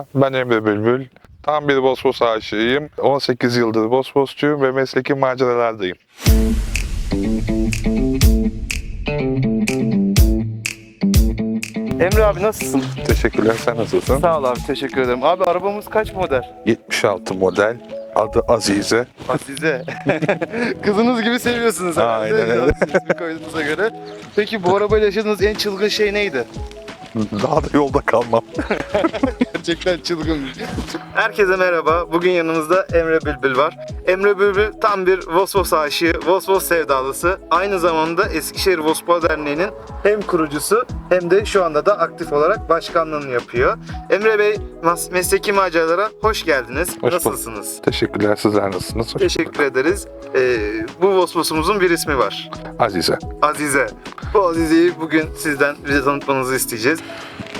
Merhaba, ben Emre Bülbül. Tam bir Bosphorus aşığıyım. 18 yıldır Bosphorusçuyum ve mesleki maceralardayım. Emre abi nasılsın? Teşekkürler, sen nasılsın? Sağ ol abi teşekkür ederim. Abi arabamız kaç model? 76 model, adı Azize. Size. Kızınız gibi seviyorsunuz herhalde. Aynen öyle. İsmi koyduğunuza göre. Peki bu arabayla yaşadığınız en çılgın şey neydi? Daha da yolda kalmam. Gerçekten çılgın. Herkese merhaba. Bugün yanımızda Emre Bülbül var. Emre Bülbül tam bir Vosvos aşığı, Vosvos sevdalısı. Aynı zamanda Eskişehir Vospo Derneği'nin hem kurucusu hem de şu anda da aktif olarak başkanlığını yapıyor. Emre Bey mas- mesleki maceralara hoş geldiniz. Hoş bulduk. Nasılsınız? Teşekkürler, sizler nasılsınız? Hoş Teşekkür bulduk. ederiz. Ee, bu Vosvos'umuzun bir ismi var. Azize. Azize. Bu Azize'yi bugün sizden bize tanıtmanızı isteyeceğiz.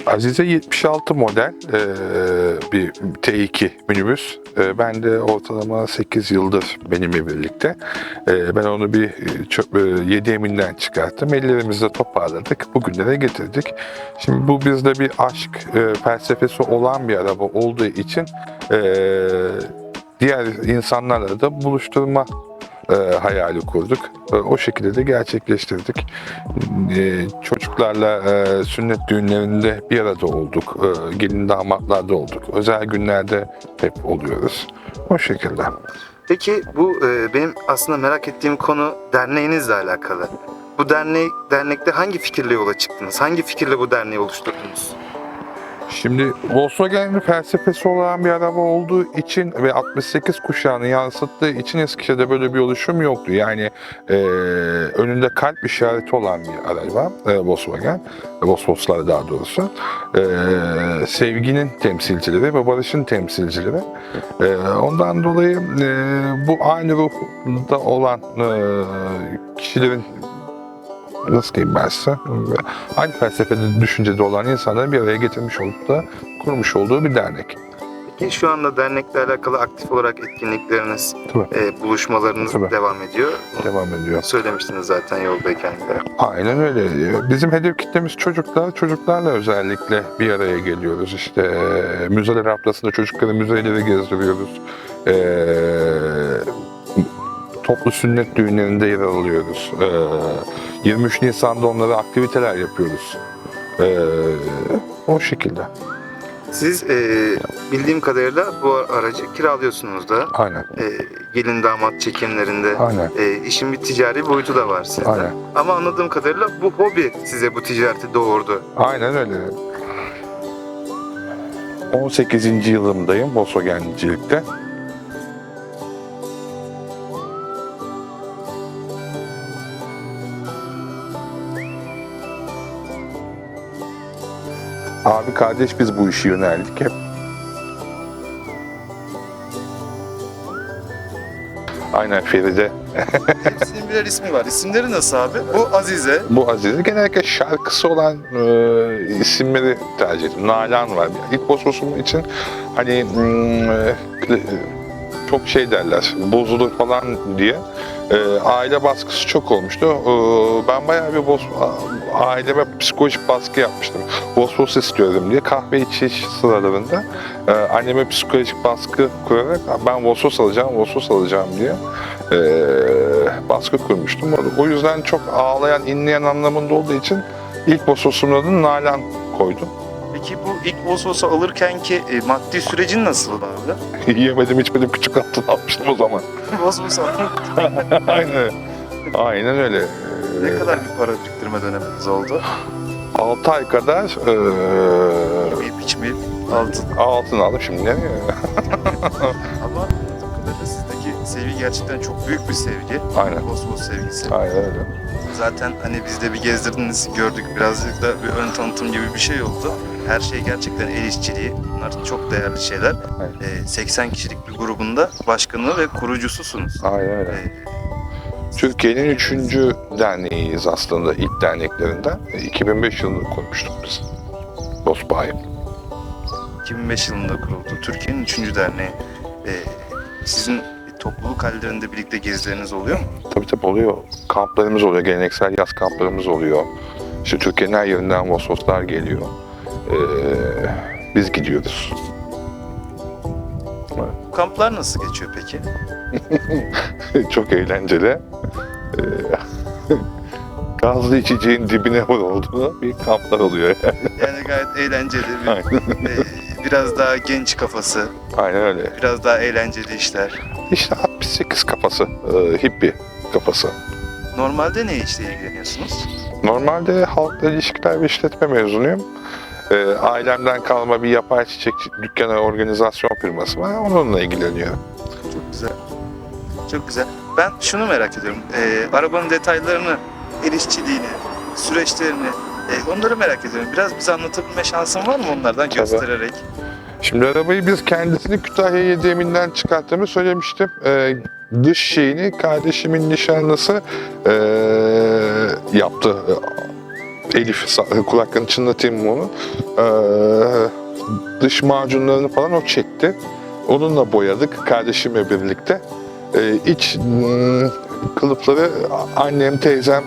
Azize 76 model eee, bir T2 minibüs. Eee, ben de ortalama 8 yıldır benimle birlikte. Eee, ben onu bir e, çöp, e, 7 eminden çıkarttım. Ellerimizde toparladık. Bugünlere getirdik. Şimdi bu bizde bir aşk e, felsefesi olan bir araba olduğu için eee, diğer insanlarla da buluşturma e, hayali kurduk. E, o şekilde de gerçekleştirdik. E, çocuklarla e, sünnet düğünlerinde bir arada olduk. E, gelin damatlarda olduk. Özel günlerde hep oluyoruz. O şekilde. Peki bu e, benim aslında merak ettiğim konu derneğinizle alakalı. Bu derneği, dernekte hangi fikirle yola çıktınız? Hangi fikirle bu derneği oluşturdunuz? Şimdi Volkswagen'in felsefesi olan bir araba olduğu için ve 68 kuşağını yansıttığı için Eskişehir'de böyle bir oluşum yoktu. Yani e, önünde kalp işareti olan bir araba e, Volkswagen, e, Volkswagen'lar daha doğrusu. E, sevginin temsilcileri ve barışın temsilcileri. E, ondan dolayı e, bu aynı ruhda olan e, kişilerin nasıl diyeyim ben size? Aynı felsefede, düşüncede olan insanları bir araya getirmiş olup da kurmuş olduğu bir dernek. Peki şu anda dernekle alakalı aktif olarak etkinlikleriniz, Tabii. e, buluşmalarınız Tabii. devam ediyor. Devam ediyor. Söylemiştiniz zaten yoldayken de. Aynen öyle. Bizim hedef kitlemiz çocuklar. Çocuklarla özellikle bir araya geliyoruz. İşte e, müzeler haftasında çocukları müzeleri gezdiriyoruz. E, toplu sünnet düğünlerinde yer alıyoruz. E, 23 Nisan'da onlara aktiviteler yapıyoruz. E, o şekilde. Siz e, bildiğim kadarıyla bu aracı kiralıyorsunuz da. Aynen. E, gelin damat çekimlerinde. Aynen. E, işin bir ticari boyutu da var sizde. Aynen. Ama anladığım kadarıyla bu hobi size bu ticareti doğurdu. Aynen öyle. 18. yılımdayım Volkswagen'cilikte. Abi kardeş biz bu işi yöneldik hep. Aynen Feride. Hepsinin birer ismi var. İsimleri nasıl abi? Bu Azize. Bu Aziz'in genellikle şarkısı olan e, isimleri tercih ettim. Nalan var. İlk Bosphorus'um için hani mm, e, çok şey derler, bozulur falan diye. E, aile baskısı çok olmuştu. E, ben bayağı bir boz, aileme psikolojik baskı yapmıştım. Bosphorus istiyorum diye kahve içiş sıralarında e, anneme psikolojik baskı kurarak ben Bosphorus alacağım, Bosphorus alacağım diye e, baskı kurmuştum. O yüzden çok ağlayan, inleyen anlamında olduğu için ilk Bosphorus'un adını Nalan koydum. Peki bu ilk Vosvos'u alırken ki e, maddi sürecin nasıl abi? Yiyemedim içmedim küçük altın almıştım o zaman. Vosvos Aynen. Aynen öyle. Ne kadar bir para biriktirme döneminiz oldu? 6 ay kadar e, Yiyip içmeyip altın. altın aldım şimdi. Ne? Ama anladığım kadarıyla sizdeki sevgi gerçekten çok büyük bir sevgi. Aynen. Vosvos sevgisi. Aynen öyle. Zaten hani biz de bir gezdirdiniz, gördük birazcık da bir ön tanıtım gibi bir şey oldu. Her şey gerçekten el işçiliği. Bunlar çok değerli şeyler. Aynen. Ee, 80 kişilik bir grubunda başkanı ve kurucususunuz. Aynen öyle. Ee, Türkiye'nin üçüncü derneğiyiz aslında ilk derneklerinden. E, 2005 yılında kurmuştuk biz. Bosbahayı. 2005 yılında kuruldu. Türkiye'nin 3. derneği. Ee, sizin topluluk hallerinde birlikte gezileriniz oluyor mu? Tabii tabii oluyor. Kamplarımız oluyor. Geleneksel yaz kamplarımız oluyor. İşte Türkiye'nin her yerinden Vososlar geliyor. Ee, biz gidiyoruz. Kamplar nasıl geçiyor peki? Çok eğlenceli. Ee, Gazlı içeceğin dibine vurulduğu bir kamplar oluyor. Yani gayet eğlenceli, bir, e, biraz daha genç kafası, Aynen öyle. biraz daha eğlenceli işler. İşte 68 kafası, e, hippie kafası. Normalde ne işle ilgileniyorsunuz? Normalde halkla ilişkiler ve işletme mezunuyum. Ee, ailemden kalma bir yapay çiçek dükkanı organizasyon firması var. Onunla ilgileniyorum. Çok güzel. Çok güzel. Ben şunu merak ediyorum. E, arabanın detaylarını, el işçiliğini, süreçlerini, e, onları merak ediyorum. Biraz bize anlatabilme şansın var mı onlardan Tabii. göstererek? Şimdi arabayı biz kendisini Kütahya Yediyeminden çıkarttığımı söylemiştim. Ee, dış şeyini kardeşimin nişanlısı ee, yaptı. Elif, kulaklarını çınlatayım onu. Ee, dış macunlarını falan o çekti. Onunla boyadık kardeşimle birlikte. Ee, iç hmm, kılıfları annem, teyzem,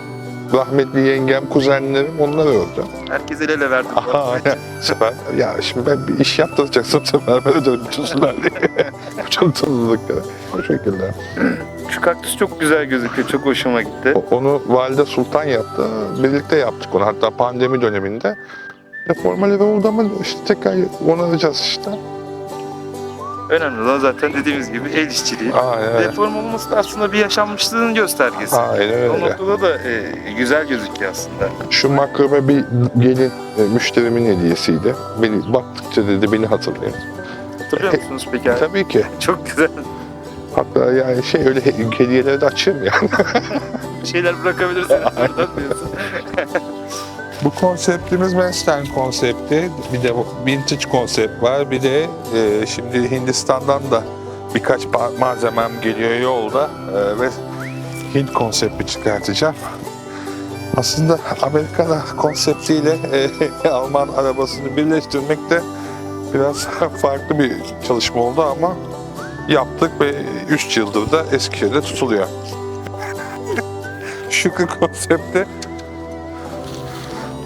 rahmetli yengem, kuzenlerim onlar ördü. Herkes el ele verdi. Aynen. Bu sefer ya şimdi ben bir iş yaptıracaksam sefer böyle dönmüşsünler diye. Çok tanıdıkları. O şekilde. Kaktüs çok güzel gözüküyor. Çok hoşuma gitti. Onu Valide Sultan yaptı. Birlikte yaptık onu. Hatta pandemi döneminde. Deformaları oldu ama işte tekrar onaracağız işte. Önemli olan zaten dediğimiz gibi el işçiliği. Aynen öyle. Deform olması da aslında bir yaşanmışlığın göstergesi. Aynen O öyle. noktada da e, güzel gözüküyor aslında. Şu makrome bir gelin e, müşterimin hediyesiydi. Beni baktıkça dedi beni hatırlayın. Hatırlıyor musunuz peki? abi? Tabii ki. Çok güzel. Hatta yani şey öyle he- hediyeleri de açayım yani. Bir şeyler bırakabilirsiniz. Bu konseptimiz Western konsepti. Bir de vintage konsept var. Bir de e, şimdi Hindistan'dan da birkaç malzemem geliyor yolda e, ve Hint konsepti çıkartacağım. Aslında Amerikan konseptiyle e, Alman arabasını birleştirmek de biraz farklı bir çalışma oldu ama yaptık ve 3 yıldır da Eskişehir'de tutuluyor. Şükrü konsepti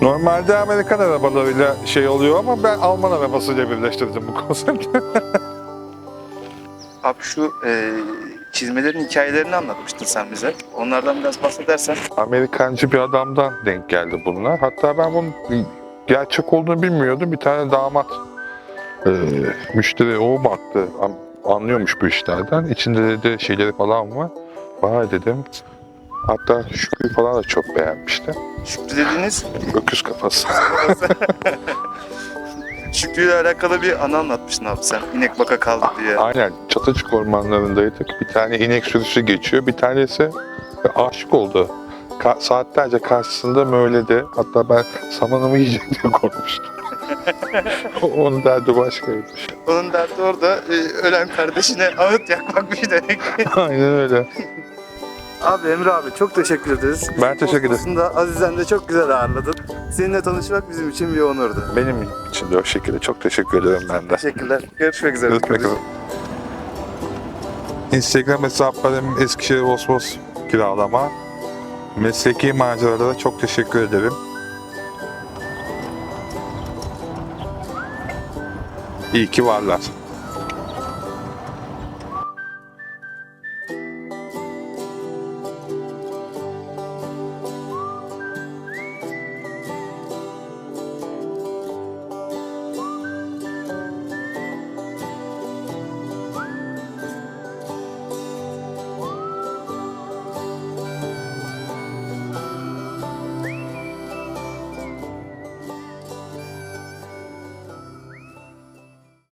Normalde Amerikan arabalarıyla şey oluyor ama ben Alman arabasıyla birleştirdim bu konsepti. Abi şu e, çizmelerin hikayelerini anlatmıştın sen bize. Onlardan biraz bahsedersen. Amerikancı bir adamdan denk geldi bunlar. Hatta ben bunun gerçek olduğunu bilmiyordum. Bir tane damat e, müşteri o baktı. An- Anlıyormuş bu işlerden. İçinde de şeyleri falan var. Vay dedim. Hatta Şükrü falan da çok beğenmişti. Şükrü dediğiniz Öküz kafası. Şükrü ile alakalı bir anı anlatmıştın abi sen. İnek baka kaldı diye. Aynen Çatıcık ormanlarındaydık. Bir tane inek sürüsü geçiyor. Bir tanesi aşık oldu. Ka- saatlerce karşısında möyledi. Hatta ben samanımı yiyecek diye korkmuştum. Onun derdi başkaymış. Onun derdi orada e, ölen kardeşine ağıt yakmakmış demek. Aynen öyle. Abi Emre abi çok teşekkür ederiz. Ben teşekkür ederim. Aslında Aziz'den de çok güzel ağırladın. Seninle tanışmak bizim için bir onurdu. Benim için de o şekilde. Çok teşekkür ederim ben de. Teşekkürler. Görüşmek üzere. Görüşmek üzere. Instagram hesaplarım Eskişehir Vosvos kiralama. Mesleki maceralara çok teşekkür ederim. İyi ki varlar.